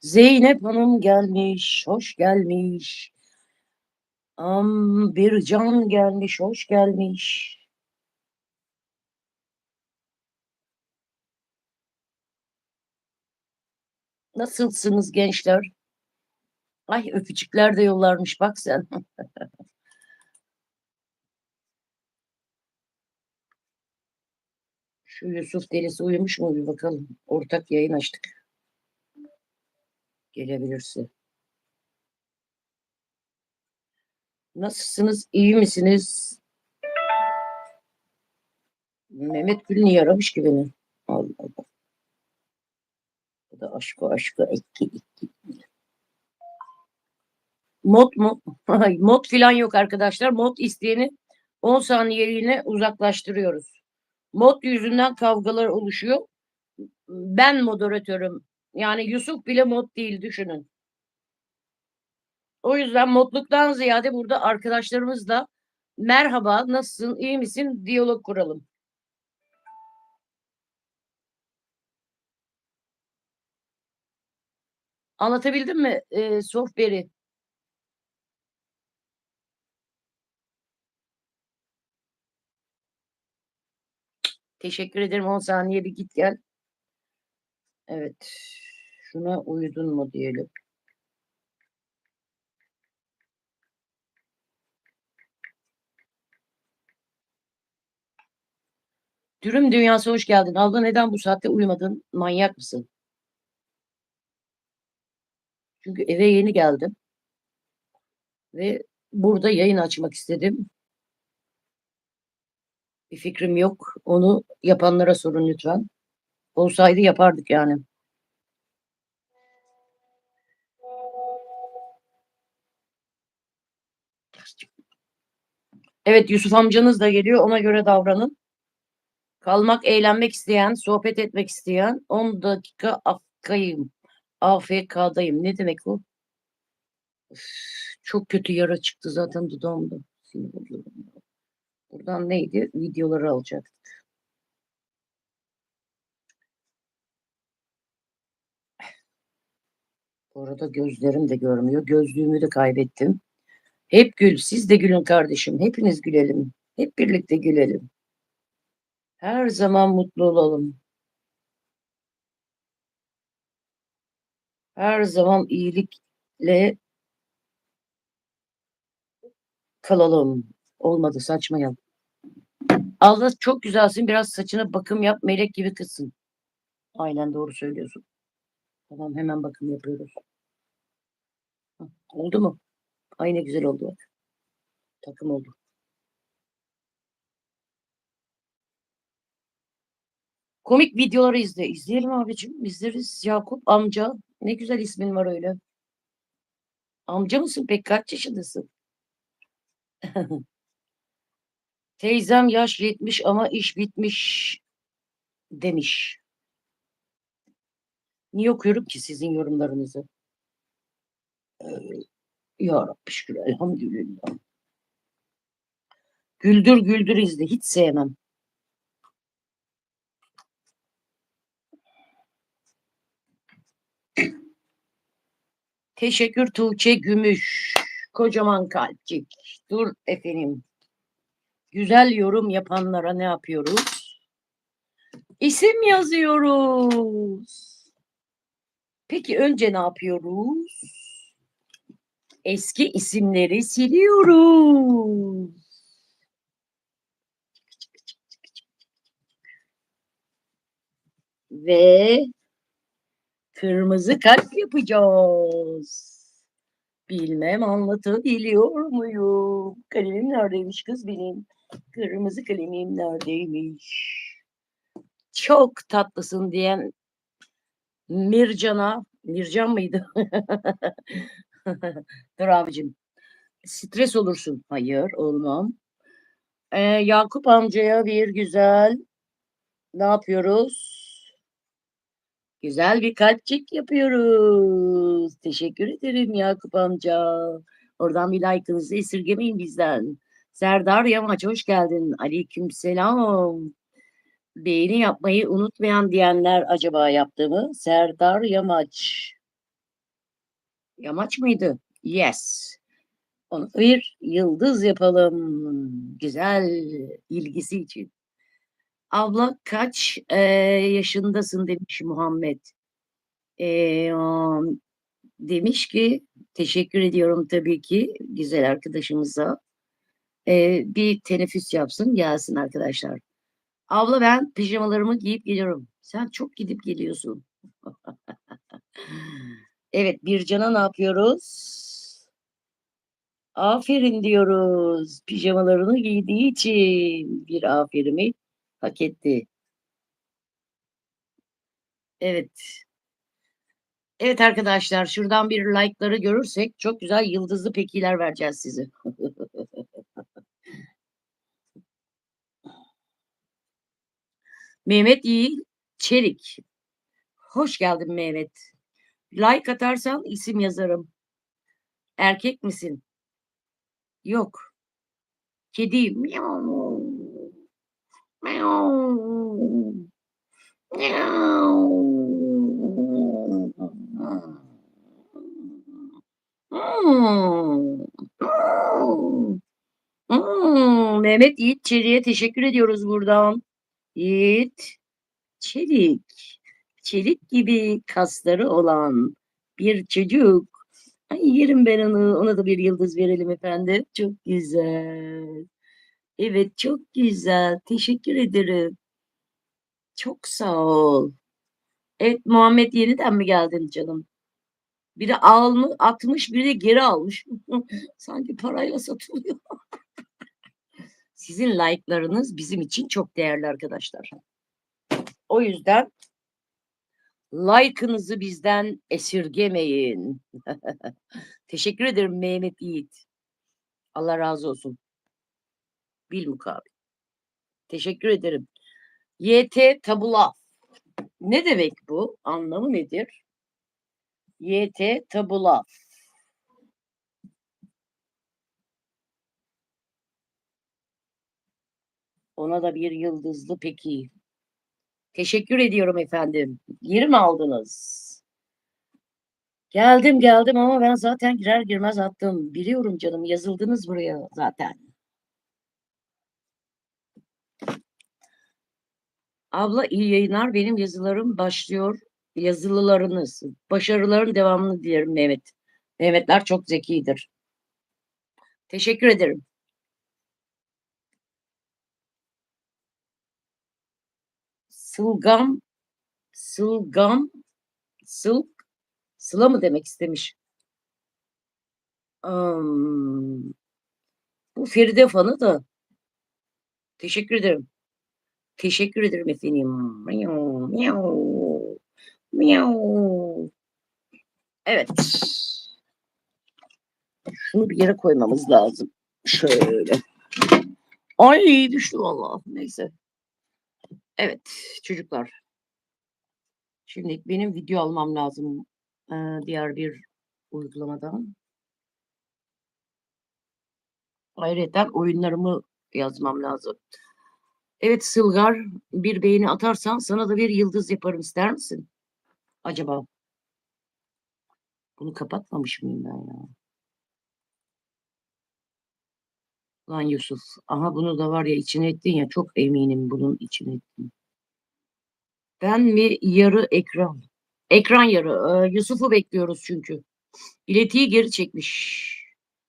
Zeynep Hanım gelmiş. Hoş gelmiş. Am, bir can gelmiş. Hoş gelmiş. Nasılsınız gençler? Ay öpücükler de yollarmış bak sen. Şu Yusuf delisi uyumuş mu bir bakalım. Ortak yayın açtık. Gelebilirse. Nasılsınız? İyi misiniz? Mehmet Gül niye aramış ki beni? Allah Allah. Bu da aşkı aşkı ekki ekki. Mod mu? Mod filan yok arkadaşlar. Mod isteyeni 10 saniyeliğine uzaklaştırıyoruz. Mod yüzünden kavgalar oluşuyor. Ben moderatörüm. Yani Yusuf bile mod değil düşünün. O yüzden modluktan ziyade burada arkadaşlarımızla merhaba, nasılsın, iyi misin diyalog kuralım. Anlatabildim mi ee, Sohberi? Teşekkür ederim 10 saniye bir git gel. Evet. Şuna uyudun mu diyelim. Dürüm dünyası hoş geldin. Abla neden bu saatte uyumadın? Manyak mısın? Çünkü eve yeni geldim. Ve burada yayın açmak istedim. Bir fikrim yok. Onu yapanlara sorun lütfen. Olsaydı yapardık yani. Evet Yusuf amcanız da geliyor. Ona göre davranın. Kalmak, eğlenmek isteyen, sohbet etmek isteyen 10 dakika afkayım. AFK'dayım. Ne demek o? Üf, çok kötü yara çıktı zaten dudağımda. Sinir oluyorum. Buradan neydi? Videoları alacaktık. Bu arada gözlerim de görmüyor. Gözlüğümü de kaybettim. Hep gül. Siz de gülün kardeşim. Hepiniz gülelim. Hep birlikte gülelim. Her zaman mutlu olalım. Her zaman iyilikle kalalım. Olmadı saçmayalım. Allah çok güzelsin. Biraz saçına bakım yap. Melek gibi kızsın. Aynen doğru söylüyorsun. Tamam hemen bakım yapıyoruz. Oldu mu? Ay ne güzel oldu bak. Takım oldu. Komik videoları izle. İzleyelim abicim. İzleriz. Yakup amca. Ne güzel ismin var öyle. Amca mısın pek? Kaç yaşındasın? Teyzem yaş 70 ama iş bitmiş demiş. Niye okuyorum ki sizin yorumlarınızı? Ee, ya Rabbi şükür elhamdülillah. Güldür güldür izle. Hiç sevmem. Teşekkür Tuğçe Gümüş. Kocaman kalpçik. Dur efendim. Güzel yorum yapanlara ne yapıyoruz? İsim yazıyoruz. Peki önce ne yapıyoruz? Eski isimleri siliyoruz. Ve kırmızı kalp yapacağız. Bilmem anlatabiliyor muyum? Kalemim neredeymiş kız benim? Kırmızı kalemim neredeymiş? Çok tatlısın diyen Mircan'a, Mircan mıydı? Dur abicim. Stres olursun. Hayır olmam. Ee, Yakup amcaya bir güzel ne yapıyoruz? Güzel bir kalpçik yapıyoruz. Teşekkür ederim Yakup amca. Oradan bir like'ınızı esirgemeyin bizden. Serdar Yamaç hoş geldin. Aleyküm selam. Beğeni yapmayı unutmayan diyenler acaba yaptı mı? Serdar Yamaç. Yamaç mıydı? Yes. Onu bir yıldız yapalım. Güzel ilgisi için. Abla kaç e, yaşındasın demiş Muhammed. E, demiş ki teşekkür ediyorum tabii ki güzel arkadaşımıza. E, bir teneffüs yapsın gelsin arkadaşlar. Abla ben pijamalarımı giyip geliyorum. Sen çok gidip geliyorsun. evet Bircan'a ne yapıyoruz? Aferin diyoruz. Pijamalarını giydiği için bir aferimi hak etti. Evet. Evet arkadaşlar şuradan bir like'ları görürsek çok güzel yıldızlı pekiler vereceğiz size. Mehmet Yiğit Çelik. Hoş geldin Mehmet. Like atarsan isim yazarım. Erkek misin? Yok. Miau. Hmm. Hmm. Hmm. Mehmet Yiğit Çelik'e teşekkür ediyoruz buradan. Yiğit Çelik. Çelik gibi kasları olan bir çocuk. Ay yerim ben onu. Ona da bir yıldız verelim efendim. Çok güzel. Evet çok güzel. Teşekkür ederim. Çok sağ ol. Evet Muhammed yeniden mi geldin canım? Biri almış, atmış, biri geri almış. Sanki parayla satılıyor. Sizin like'larınız bizim için çok değerli arkadaşlar. O yüzden like'ınızı bizden esirgemeyin. Teşekkür ederim Mehmet Yiğit. Allah razı olsun. Bil mukabil. Teşekkür ederim. YT tabula. Ne demek bu? Anlamı nedir? YT tabula. Ona da bir yıldızlı peki. Teşekkür ediyorum efendim. Yeri mi aldınız? Geldim geldim ama ben zaten girer girmez attım. Biliyorum canım yazıldınız buraya zaten. Abla iyi yayınlar. Benim yazılarım başlıyor. Yazılılarınız. Başarıların devamını dilerim Mehmet. Mehmetler çok zekidir. Teşekkür ederim. Sılgam, sılgam, sılk, sıla mı demek istemiş? Um, bu Feride fanı da. Teşekkür ederim. Teşekkür ederim efendim. Miau, miau, miau. Evet. Şunu bir yere koymamız lazım. Şöyle. Ay düştü valla. Neyse. Evet çocuklar. Şimdi benim video almam lazım. Ee, diğer bir uygulamadan. Ayrıca oyunlarımı yazmam lazım. Evet Sılgar bir beğeni atarsan sana da bir yıldız yaparım ister misin? Acaba? Bunu kapatmamış mıyım ben ya? Lan Yusuf. Aha bunu da var ya içine ettin ya çok eminim bunun içine ettin. Ben mi yarı ekran? Ekran yarı. Ee, Yusuf'u bekliyoruz çünkü. İletiyi geri çekmiş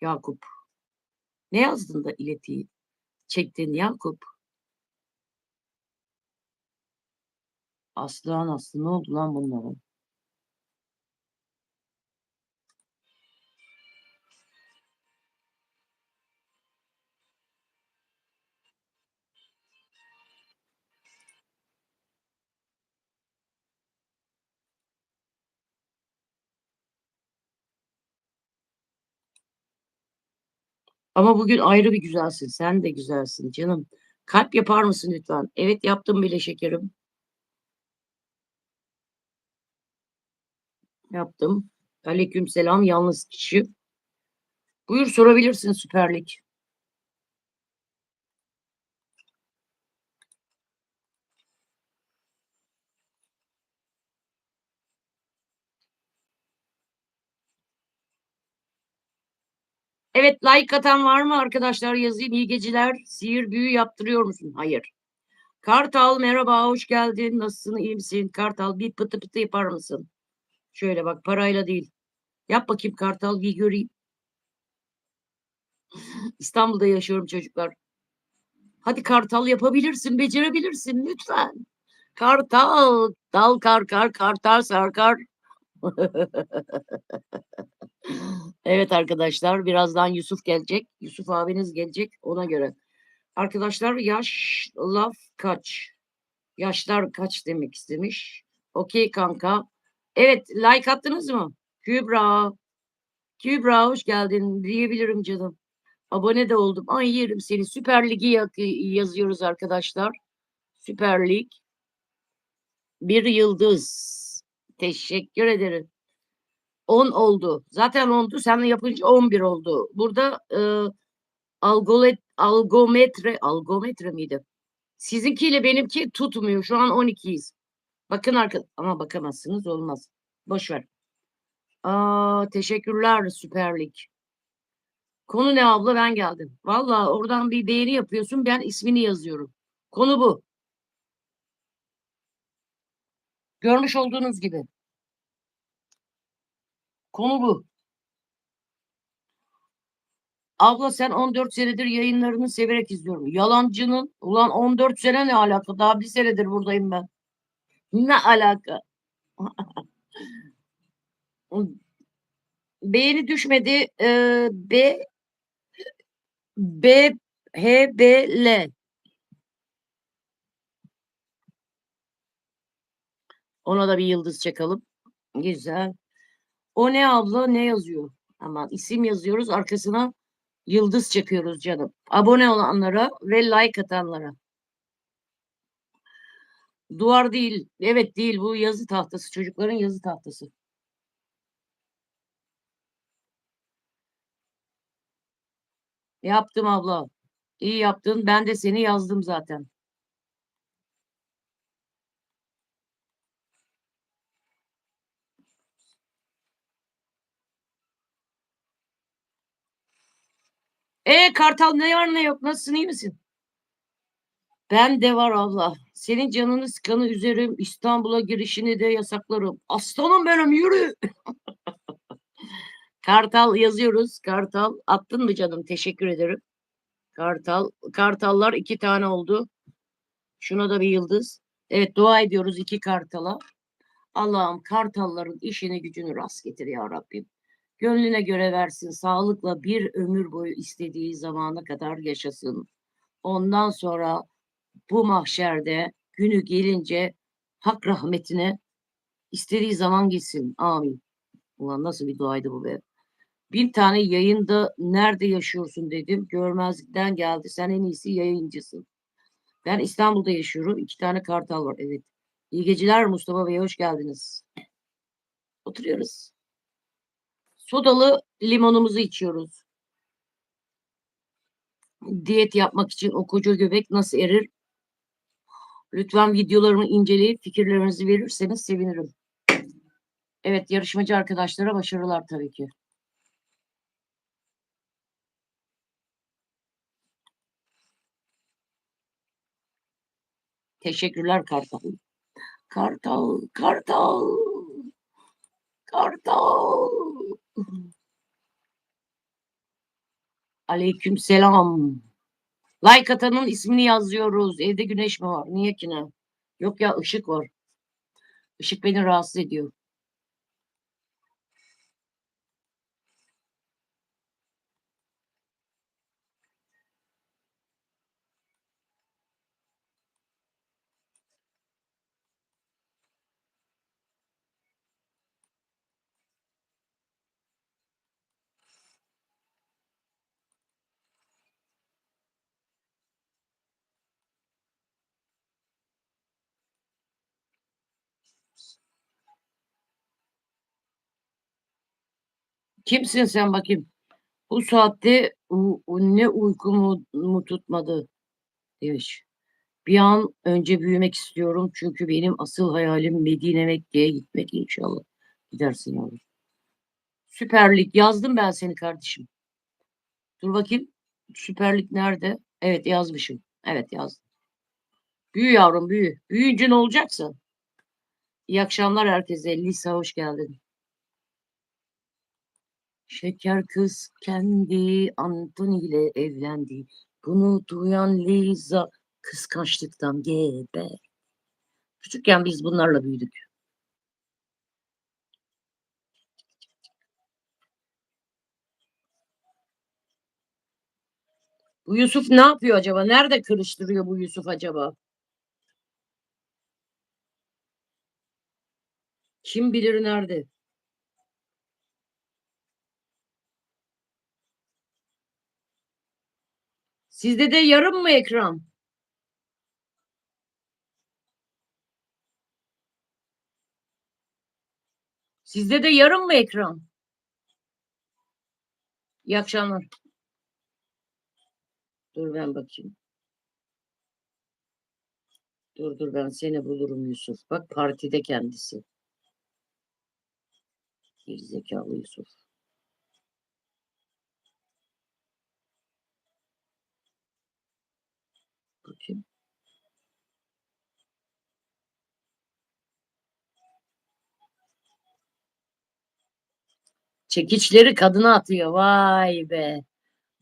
Yakup. Ne yazdın da iletiyi çektin Yakup? Aslan aslı ne oldu lan bunlara? Ama bugün ayrı bir güzelsin. Sen de güzelsin canım. Kalp yapar mısın lütfen? Evet yaptım bile şekerim. Yaptım. Aleyküm selam yalnız kişi. Buyur sorabilirsin Süper Lig. Evet like atan var mı arkadaşlar yazayım iyi geceler. Sihir büyü yaptırıyor musun? Hayır. Kartal merhaba hoş geldin. Nasılsın iyi misin? Kartal bir pıtı pıtı yapar mısın? Şöyle bak parayla değil. Yap bakayım Kartal bir göreyim. İstanbul'da yaşıyorum çocuklar. Hadi Kartal yapabilirsin, becerebilirsin lütfen. Kartal, dal kar kar, kartal sarkar. evet arkadaşlar birazdan Yusuf gelecek. Yusuf abiniz gelecek ona göre. Arkadaşlar yaş laf kaç? Yaşlar kaç demek istemiş. Okey kanka. Evet like attınız mı? Kübra. Kübra hoş geldin diyebilirim canım. Abone de oldum. Ay yerim seni. Süper Ligi yazıyoruz arkadaşlar. Süper Lig. Bir yıldız. Teşekkür ederim. 10 oldu. Zaten oldu. Sen yapınca 11 oldu. Burada e, algolet, algometre, algometre miydi? Sizinkiyle benimki tutmuyor. Şu an 12'yiz. Bakın arka ama bakamazsınız olmaz. Boş ver. Aa, teşekkürler Süper Lig. Konu ne abla ben geldim. Valla oradan bir beğeni yapıyorsun ben ismini yazıyorum. Konu bu. Görmüş olduğunuz gibi. Konu bu. Abla sen 14 senedir yayınlarını severek izliyorum. Yalancının ulan 14 sene ne alaka? Daha bir senedir buradayım ben. Ne alaka? Beğeni düşmedi. Ee, B B H B L Ona da bir yıldız çakalım. Güzel. O ne abla ne yazıyor? Aman isim yazıyoruz arkasına yıldız çakıyoruz canım. Abone olanlara ve like atanlara. Duvar değil. Evet değil bu yazı tahtası. Çocukların yazı tahtası. Yaptım abla. İyi yaptın. Ben de seni yazdım zaten. E Kartal ne var ne yok? Nasılsın iyi misin? Ben de var abla. Senin canını sıkanı üzerim. İstanbul'a girişini de yasaklarım. Aslanım benim yürü. Kartal yazıyoruz. Kartal attın mı canım? Teşekkür ederim. Kartal. Kartallar iki tane oldu. Şuna da bir yıldız. Evet dua ediyoruz iki kartala. Allah'ım kartalların işini gücünü rast getir ya Rabbim. Gönlüne göre versin. Sağlıkla bir ömür boyu istediği zamana kadar yaşasın. Ondan sonra bu mahşerde günü gelince hak rahmetine istediği zaman gitsin. Amin. Ulan nasıl bir duaydı bu be. Bir tane yayında nerede yaşıyorsun dedim. Görmezlikten geldi. Sen en iyisi yayıncısın. Ben İstanbul'da yaşıyorum. İki tane kartal var. Evet. İyi geceler Mustafa Bey. Hoş geldiniz. Oturuyoruz. Sodalı limonumuzu içiyoruz. Diyet yapmak için o koca göbek nasıl erir? Lütfen videolarımı inceleyip fikirlerinizi verirseniz sevinirim. Evet yarışmacı arkadaşlara başarılar tabii ki. Teşekkürler Kartal. Kartal, Kartal, Kartal. Aleyküm selam. Like atanın ismini yazıyoruz. Evde güneş mi var? Niye ki ne? Yok ya ışık var. Işık beni rahatsız ediyor. Kimsin sen bakayım? Bu saatte ne uykumu mu tutmadı demiş. Bir an önce büyümek istiyorum çünkü benim asıl hayalim Medine Mekke'ye gitmek inşallah. Gidersin yavrum. Süper Lig yazdım ben seni kardeşim. Dur bakayım. Süper Lig nerede? Evet yazmışım. Evet yazdım. Büyü yavrum büyü. Büyüyünce ne olacaksın? İyi akşamlar herkese. Lisa hoş geldin. Şeker kız kendi Anthony ile evlendi. Bunu duyan Liza kıskançlıktan geber. Küçükken biz bunlarla büyüdük. Bu Yusuf ne yapıyor acaba? Nerede kırıştırıyor bu Yusuf acaba? Kim bilir nerede? Sizde de yarım mı ekran? Sizde de yarım mı ekran? İyi akşamlar. Dur ben bakayım. Dur dur ben seni bulurum Yusuf. Bak partide kendisi. Gerizekalı Yusuf. Bakayım. Çekiçleri kadına atıyor. Vay be.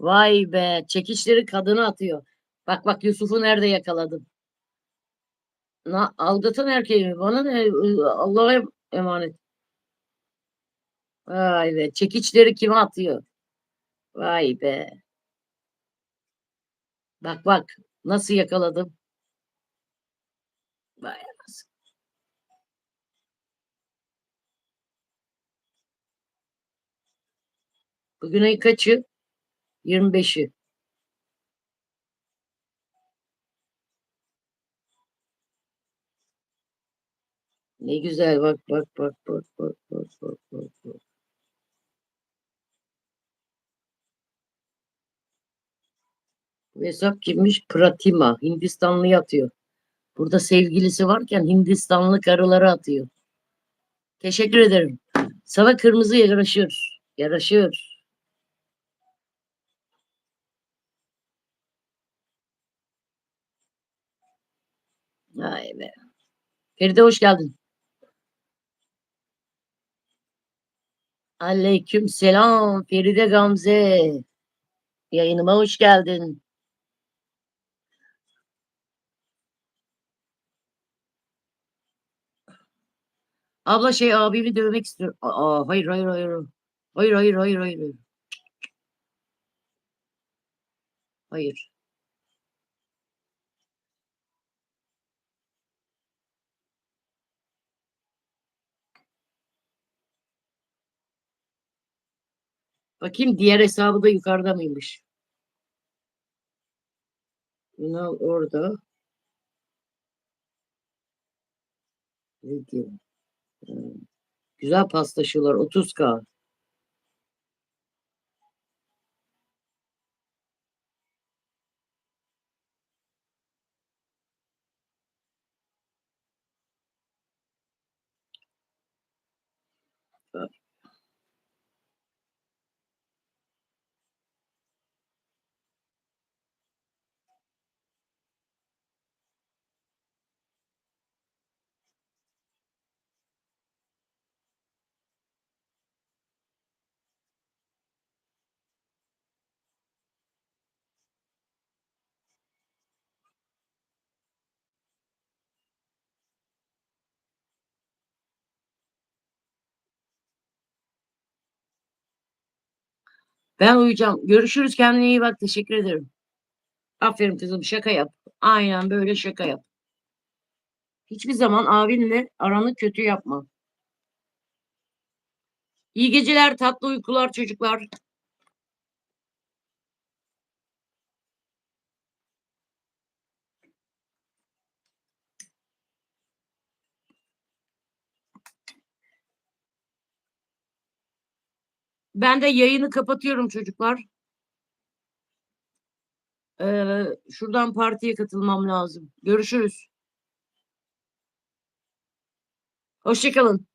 Vay be. Çekiçleri kadına atıyor. Bak bak Yusuf'u nerede yakaladım. Na, aldatan erkeği mi? Bana ne? Allah'a emanet. Vay be. Çekiçleri kime atıyor? Vay be. Bak bak. Nasıl yakaladım? Vay anasını. Bugün ay kaçı? 25'i. Ne güzel bak bak bak bak bak bak bak bak. Bu hesap kimmiş? Pratima. Hindistanlı atıyor. Burada sevgilisi varken Hindistanlı karıları atıyor. Teşekkür ederim. Sana kırmızı yaraşır. Yaraşır. Vay be. Feride hoş geldin. Aleyküm selam Feride Gamze. Yayınıma hoş geldin. Abla şey abimi dövmek istiyor. Aa, hayır hayır hayır. Hayır hayır hayır hayır. hayır. Hayır. Bakayım diğer hesabı da yukarıda mıymış? Ünal orada. Ne diyor? Güzel paslaşıyorlar. 30k. Ben uyuyacağım. Görüşürüz. Kendine iyi bak. Teşekkür ederim. Aferin kızım. Şaka yap. Aynen böyle şaka yap. Hiçbir zaman abinle aranı kötü yapma. İyi geceler, tatlı uykular çocuklar. Ben de yayını kapatıyorum çocuklar. Ee, şuradan partiye katılmam lazım. Görüşürüz. Hoşçakalın.